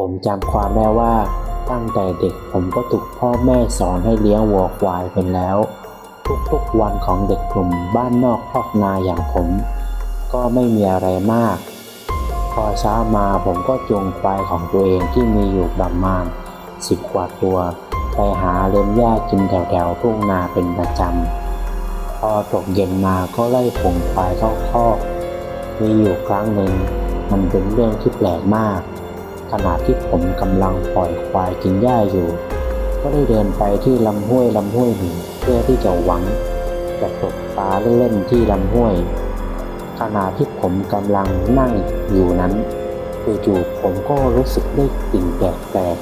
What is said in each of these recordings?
ผมจำความได้ว่าตั้งแต่เด็กผมก็ถูกพ่อแม่สอนให้เลี้ยงวัวควายเป็นแล้ว ทุกๆวันของเด็กกลุ่มบ้านนอกคอกนาอย่างผม ก็ไม่มีอะไรมาก พอเช้ามาผมก็จูงควายของตัวเองที่มีอยู่ประมาณสิบกว่าตัว ไปหาเล็มหญ้ากินแถวๆทุ่งนาเป็นประจำ พอตกเย็นมาก็ไล่ผงควายเข้าคอกมีอยู่ครั้งหนึ่งมันเป็นเรื่องที่แปลกมาก ขณะที่ผมกำลังปล่อยควายกินหญ้าอยู่ ก็ได้เดินไปที่ลำห้วยลำห้วยหนึ่งเพื่อที่จะหวังจะตกปลาเล่นๆที่ลำห้วย ขณะที่ผมกำลังนั่งอยู่นั้นจู่ๆผมก็รู้สึกได้กลิ่นแปลก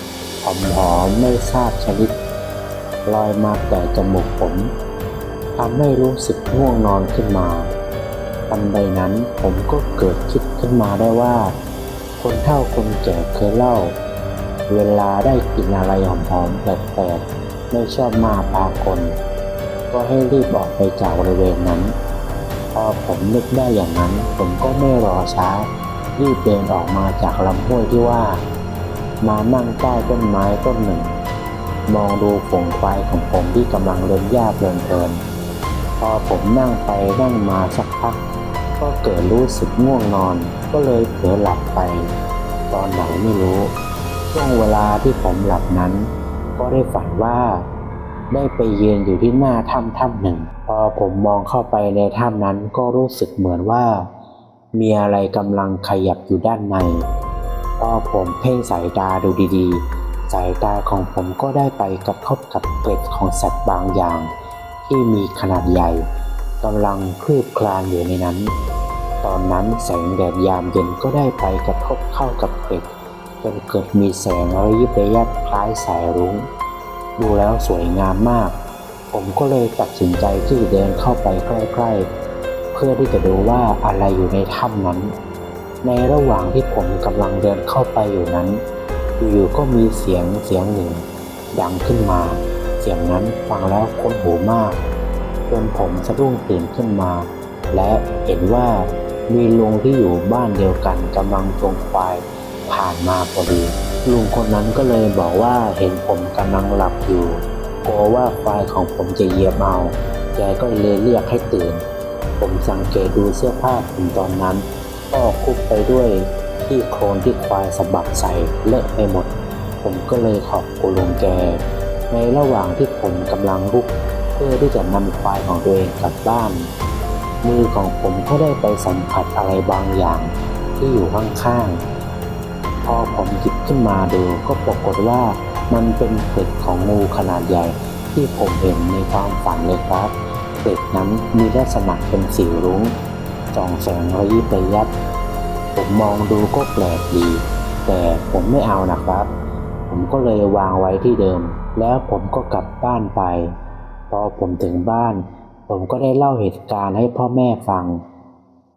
ๆหอมๆไม่ทราบชนิด ลอยมาแต่จมูกผมทำให้รู้สึกง่วงนอนขึ้นมาทันใดนั้นผมก็เกิดคิดขึ้นมาได้ว่า คนเฒ่าคนแก่เคยเล่า เวลาได้กลินอะไรหอมๆแปลกๆไม่ชอบมาพากลก็ให้รีบออกไปจากบริเวณนั้น พอผมนึกได้อย่างนั้น ผมก็ไม่รอช้า รีบเดินออกมาจากลำห้วยที่ว่า มานั่งใต้ต้นไม้ต้นหนึ่ง มองดูฝงควายของผมที่กำลังเล่นหญ้าเพลินๆพอผมนั่งไปนั่งมาสักพัก ก็เกิดรู้สึกง่วงนอน ก็เลยเผลอหลับไป ตอนไหนไม่รู้ ช่วงเวลาที่ผมหลับนั้น ก็ได้ฝันว่า ได้ไปยืนอยู่ที่หน้าถ้ำถ้ำหนึ่ง พอผมมองเข้าไปในถ้ำนั้นก็รู้สึกเหมือนว่า มีอะไรกำลังขยับอยู่ด้านใน พอผมเพ่งสายตาดูดีๆ สายตาของผมก็ได้ไปกระทบกับเกล็ดของสัตว์บางอย่าง ที่มีขนาดใหญ่ กำลังคลืบคลานอยู่ในนั้น ตอนนั้นแสงแดดยามเย็นก็ได้ไปกระทบเข้ากับเกล็ดจนเกิดมีแสงระยิบระยับคล้ายสายรุ้ง ดูแล้วสวยงามมาก ผมก็เลยตัดสินใจที่เดินเข้าไปใกล้ๆ เพื่อที่จะดูว่าอะไรอยู่ในถ้ำนั้น ในระหว่างที่ผมกำลังเดินเข้าไปอยู่นั้นอยู่ๆก็มีเสียงเสียงหนึ่ง ดังขึ้นมา เสียงนั้นฟังแล้วคนหูมาก จนผมสะดุ้งตื่นขึ้นมา และเห็นว่ามีลุงที่อยู่บ้านเดียวกันกำลังจงควายผ่านมาพอดี ลุงคนนั้นก็เลยบอกว่าเห็นผมกำลังหลับอยู่กลัวว่าควายของผมจะเหยียบเอาแกก็เลยเรียกให้ตื่น ผมสังเกตดูเสื้อผ้าผมตอนนั้น ก็คุกไปด้วยที่โคลนที่ควายสะบัดใส่เลอะไปหมด ผมก็เลยขอบคุณลุงแก ในระหว่างที่ผมกำลังลุก เพื่อที่จะนำควายของตัวเองกลับบ้าน มือของผมก็ได้ไปสัมผัสอะไรบางอย่างที่อยู่ข้างๆ พอผมหยิบขึ้นมาดูก็ปรากฏว่ามันเป็นเกล็ดของงูขนาดใหญ่ที่ผมเห็นในความฝันเลยครับเกล็ดนั้นมีลักษณะเป็นสีรุ้งส่องแสงระยิบระยับผมมองดูก็แปลกดี แต่ผมไม่เอานะครับ ผมก็เลยวางไว้ที่เดิม แล้วผมก็กลับบ้านไป พอผมถึงบ้าน ผมก็ได้เล่าเหตุการณ์ให้พ่อแม่ฟัง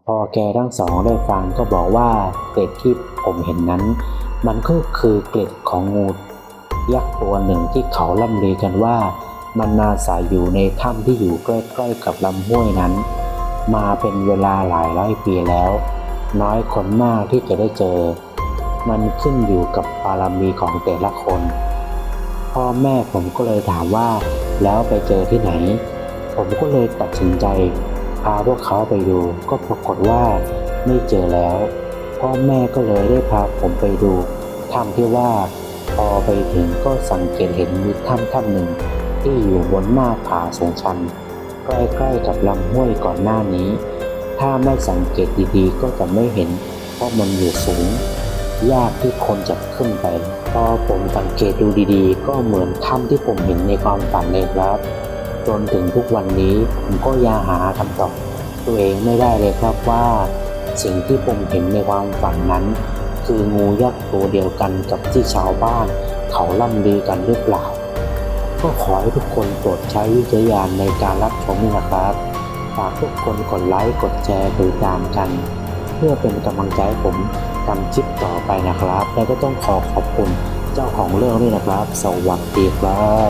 พอแกทั้งสองได้ฟังก็บอกว่าเกล็ดที่ผมเห็นนั้น มันก็คือเกล็ดของงูยักษ์ตัวหนึ่งที่เขาล่ำลือกันว่า มันอาศัยอยู่ในถ้ำที่อยู่ใกล้ๆกับลำห้วยนั้น มาเป็นเวลาหลายร้อยปีแล้ว น้อยคนมากที่จะได้เจอ มันขึ้นอยู่กับบารมีของแต่ละคน พ่อแม่ผมก็เลยถามว่า แล้วไปเจอที่ไหน ผมก็เลยตัดสินใจ พาพวกเขาไปดู ก็ปรากฏว่าไม่เจอแล้ว พ่อแม่ก็เลยได้พาผมไปดูถ้ำที่ว่า พอไปถึงก็สังเกตเห็นมีถ้ำถ้ำหนึ่ง ที่อยู่บนหน้าผาสูงชัน ใกล้ๆกับลำห้วยก่อนหน้านี้ ถ้าไม่สังเกตดีๆ ก็จะไม่เห็นเพราะมันอยู่สูง ยากที่คนจะขึ้นไป พอผมสังเกตดูดีๆ ก็เหมือนถ้ำที่ผมเห็นในความฝันเลยครับ จนถึงทุกวันนี้ผมก็ยังหาคำตอบตัวเองไม่ได้เลยครับว่า สิ่งที่ผมเห็นในความฝันนั้น คืองูยักษ์ตัวเดียวกันกับที่ชาวบ้าน เขาล่ำลือกันหรือเปล่า ก็ขอให้ทุกคนโปรดใช้วิจารณญาณในการรับชมนะครับฝากทุกคนกดไลค์กดแชร์ติดตามกัน เพื่อเป็นกำลังใจผม ทำคลิปต่อไปนะครับ แล้วก็ต้องขอขอบคุณเจ้าของเรื่องด้วยนะครับ สวัสดีครับ